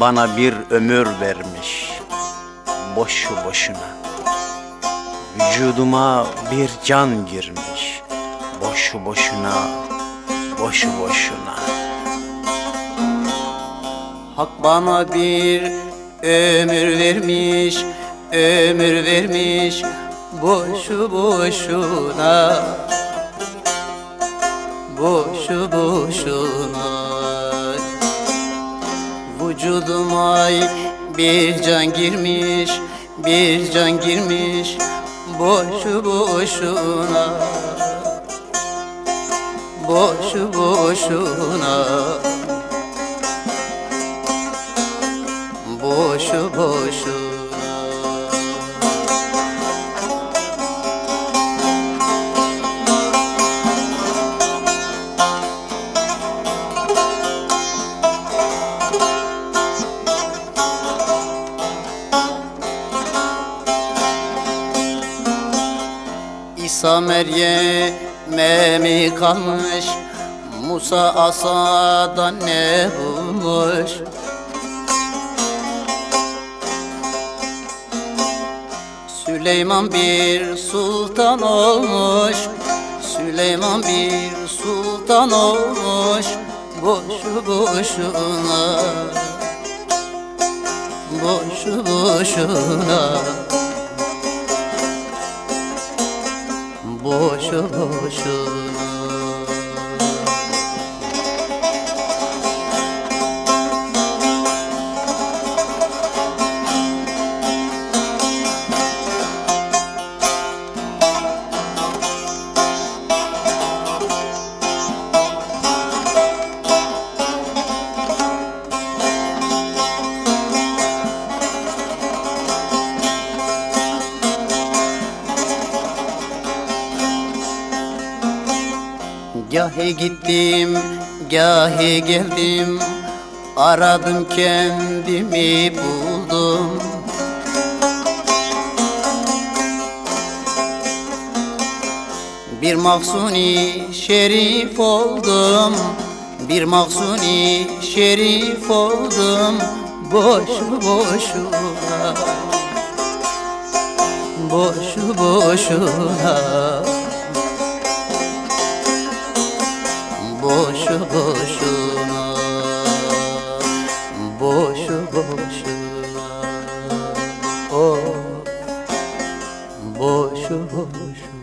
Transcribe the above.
bana bir ömür vermiş boşu boşuna. Vücuduma bir can girmiş boşu boşuna, boşu boşuna. Hak bana bir ömür vermiş, ömür vermiş boşu boşuna. Boşu boşuna. Vücuduma bir can girmiş, bir can girmiş boşu boşuna. Boşu boşuna. boşu boşuna İsa Meryem'e mi kalmış. Musa asadan ne bulmuş? Süleyman bir sultan olmuş. Süleyman bir sultan olmuş. Boşu boşuna Boşu boşuna Boşu boşuna Gahi gittim, gahi geldim. Aradım kendimi buldum. Bir mahsuni şerif oldum. Bir mahsuni şerif oldum. Boşu boşuna. Boşu boşuna boşu boşuna. Boşu boşuna. Oh. Boşu boşuna